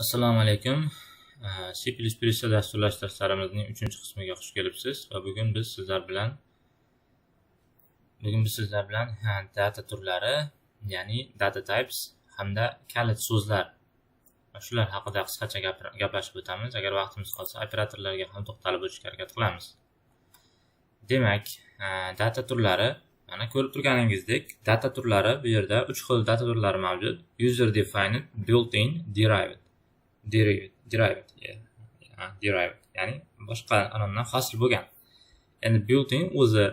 Assalomu alaykum. C++ dasturlash darslarimizning 3-qismiga xush kelibsiz va bugun biz sizlar bilan bugun biz sizlar bilan data turlari, ya'ni data types hamda kalit so'zlar shular haqida qisqacha gaplashib o'tamiz. Agar vaqtimiz qolsa, operatorlarga ham to'xtalib o'tishga harakat qilamiz. Demak, data turlari mana ko'rib turganingizdek, data turlari bu yerda 3 xil data turlari mavjud. User defined, built-in, derived derived derived ya'ni boshqa anondan hosil bo'lgan. Endi built-in o'zi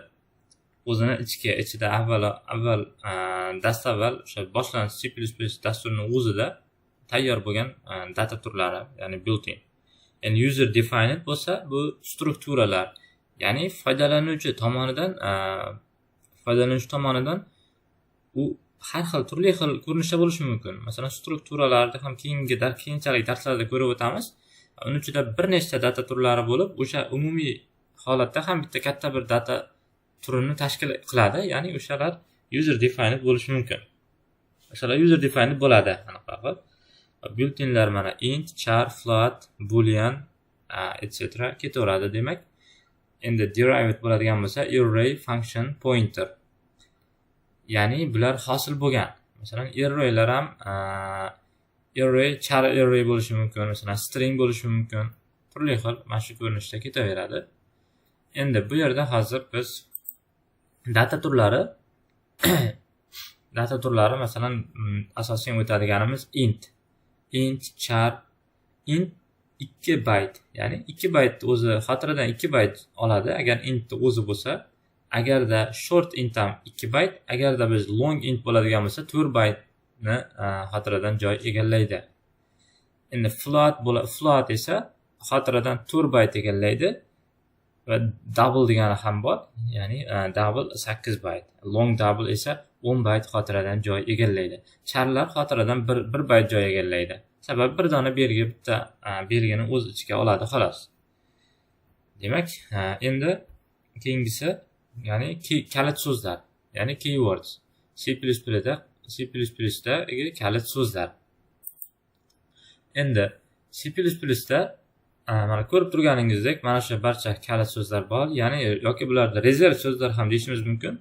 o'zini ichki ichida avvalo avval dastavval o'sha boshlanish C++ dasturini o'zida tayyor bo'lgan data turlari ya'ni built-in. Endi user defined bo'lsa bu strukturalar ya'ni foydalanuvchi tomonidan foydalanuvchi tomonidan u har xil turli xil ko'rinishda bo'lishi mumkin. Masalan strukturalarni ham keyingi keyinchalik darslarda ko'rib o'tamiz. Uni ichida bir nechta data turlari bo'lib o'sha umumiy holatda ham bitta katta bir data turini tashkil qiladi. Ya'ni o'shalar user defined bo'lishi mumkin. O'shalar user defined bo'ladi anaqa qilib built-inlar mana int char float boolean etc ketaveradi demak. Endi derived bo'ladigan bo'lsa array function pointer. Ya'ni bular hosil bo'lgan. Masalan arraylar ham array char array bo'lishi mumkin masalan string bo'lishi mumkin. Turli xil mana shu ko'rinishda ketaveradi. Endi bu yerda hozir biz data turlari data turlari masalan asosiy o'tadiganimiz int. Int char int ikki bayt ya'ni ikki bayt o'zi xotiradan ikki bayt oladi. Agar intni o'zi bo'lsa agarda short int ham 2 bayt agarda biz long int bo'ladigan bo'lsa 4 baytni e, xotiradan joy egallaydi. Endi float float esa xotiradan 4 bayt egallaydi va double degani ham bor ya'ni e, double 8 bayt. Long double esa 10 bayt xotiradan joy egallaydi. Charlar xotiradan 1 1 bayt joy egallaydi. Sababi bir dona belgi bitta e, belgini o'z ichiga oladi xolos. Demak endi keyingisi ya'ni kalit so'zlar ya'ni keywords. C da c dagi kalit so'zlar. Endi c da mana ko'rib turganingizdek mana shu barcha kalit so'zlar bor ya'ni yoki bularda rezerv so'zlar ham deyishimiz mumkin.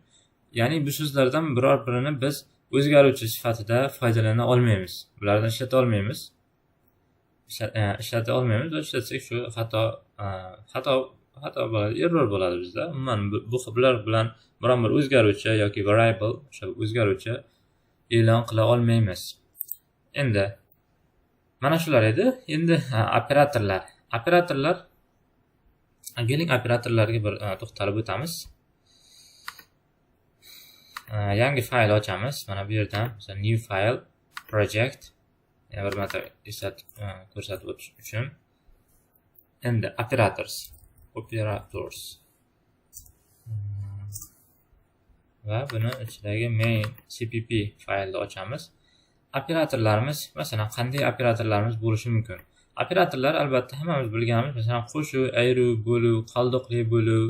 Ya'ni bu so'zlardan biror birini biz o'zgaruvchi sifatida foydalana olmaymiz. Bulardan ishlata olmaymiz. E, ishlata olmaymiz va ishlatsak shu xato xato xato bo'ladi error bo'ladi bizda. Umuman bu bular bilan biron bir o'zgaruvchi yoki variable o'sha o'zgaruvchi e'lon qila olmaymiz. Endi mana shular edi. Endi operatorlar. Operatorlar keling operatorlarga bir to'xtalib o'tamiz. Yangi fayl ochamiz. Mana bu yerdan masalan new file project bir marta eslatib ko'rsatib o'tish uchun. Endi operators. Operators. Hmm. Va buni ichidagi main cpp faylni ochamiz. Operatorlarimiz masalan qanday operatorlarimiz bo'lishi mumkin? Operatorlar albatta hammamiz bilganimiz masalan qo'shuv ayruv bo'luv qoldiqli bo'luv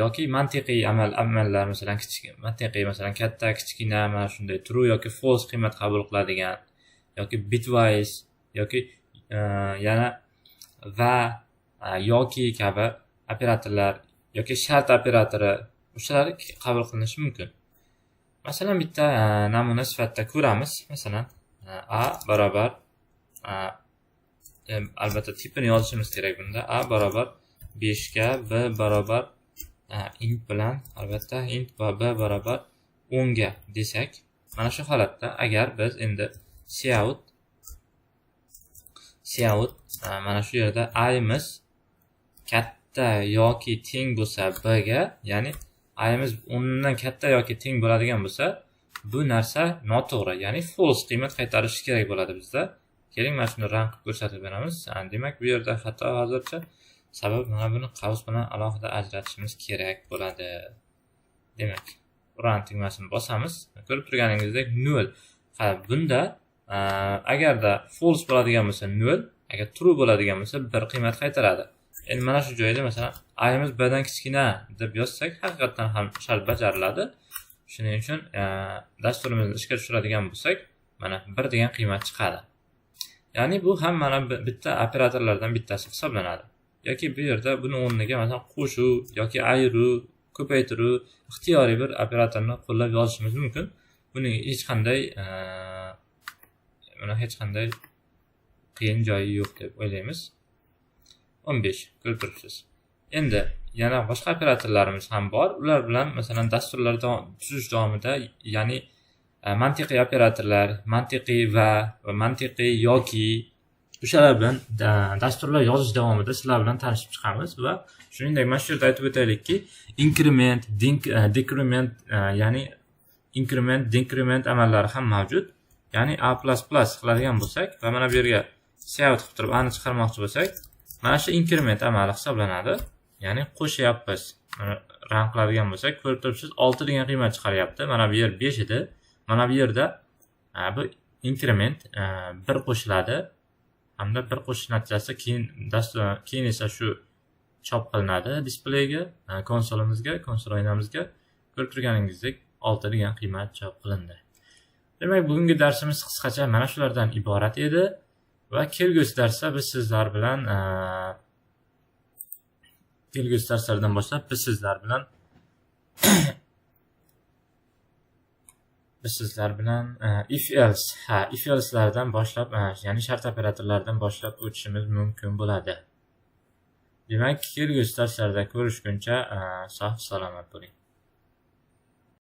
yoki mantiqiy amal amallar masalan kichik mantiqiy masalan katta kichkina mana shunday true yoki false qiymat qabul qiladigan yoki bitwise yoki yana va yoki kabi operatorlar yoki shart operatori o'shalar qabul qilinishi mumkin. Masalan bitta namuna sifatida ko'ramiz. Masalan a barobar albatta tipini yozishimiz kerak bunda. A barobar beshga b barobar int bilan albatta int va b barobar o'nga desak mana shu holatda agar biz endi cout cout mana shu yerda ayimiz katta yoki teng bo'lsa b ga ya'ni ayimiz o'ndan katta yoki teng bo'ladigan bo'lsa bu narsa noto'g'ri ya'ni false qiymat qaytarishi kerak bo'ladi bizda. Keling mana shuni rang qilib ko'rsatib beramiz. Demak bu yerda xato hozircha. Sabab mana buni qavs bilan alohida ajratishimiz kerak bo'ladi. Demak run tugmasini bosamiz. Ko'rib turganingizdek nol bunda agarda false bo'ladigan bo'lsa nol agar true bo'ladigan bo'lsa bir qiymat qaytaradi. Endi mana shu joyda masalan ayimiz dan kichkina deb yozsak haqiqatdan ham shart bajariladi. Shuning uchun e, dasturimizni ishga tushiradigan bo'lsak mana bir degan qiymat chiqadi. Ya'ni bu ham mana bitta operatorlardan bittasi hisoblanadi. Yoki bu yerda buni o'rniga masalan qo'shuv yoki ayiruv ko'paytiruv ixtiyoriy bir operatorni qo'llab yozishimiz mumkin. Buning hech qanday e, mana buni hech qanday qiyin joyi yo'q deb o'ylaymiz. O'n besh ko'rib turibsiz. Endi yana boshqa operatorlarimiz ham bor. Ular bilan masalan dasturlar tuzish davomida ya'ni e, mantiqiy operatorlar mantiqiy va va mantiqiy yoki o'shalar bilan e, dasturlar yozish davomida sizlar bilan tanishib chiqamiz va shuningdek mana shu yerda aytib o'taylikki inkrement e, decrement ya'ni inkrement decrement amallari ham mavjud. Ya'ni a qiladigan bo'lsak va mana bu yerga seout qilib turib ani chiqarmoqchi bo'lsak mana shu inkrement amali hisoblanadi. Ya'ni qo'shyapmiz. Mana qiladigan bo'lsak ko'rib turibsiz olti degan qiymat chiqaryapti. Mana bu yer besh edi. Mana bu yerda bu inkrement bir qo'shiladi. Hamda bir qo'shish natijasida keyin dastur keyin esa shu chop qilinadi displeyga konsolimizga konsol oynamizga. Ko'rib turganingizdek olti degan qiymat chop qilindi. Demak bugungi darsimiz qisqacha mana shulardan iborat edi. Va kelgusi darsda biz sizlar bilan e, kelgusi darslardan boshlab biz sizlar bilan biz sizlar bilan e, if else ha if else'lardan boshlab e, ya'ni shart operatorlaridan boshlab o'tishimiz mumkin bo'ladi. Demak kelgusi darslarda ko'rishguncha sog' salomat bo'ling.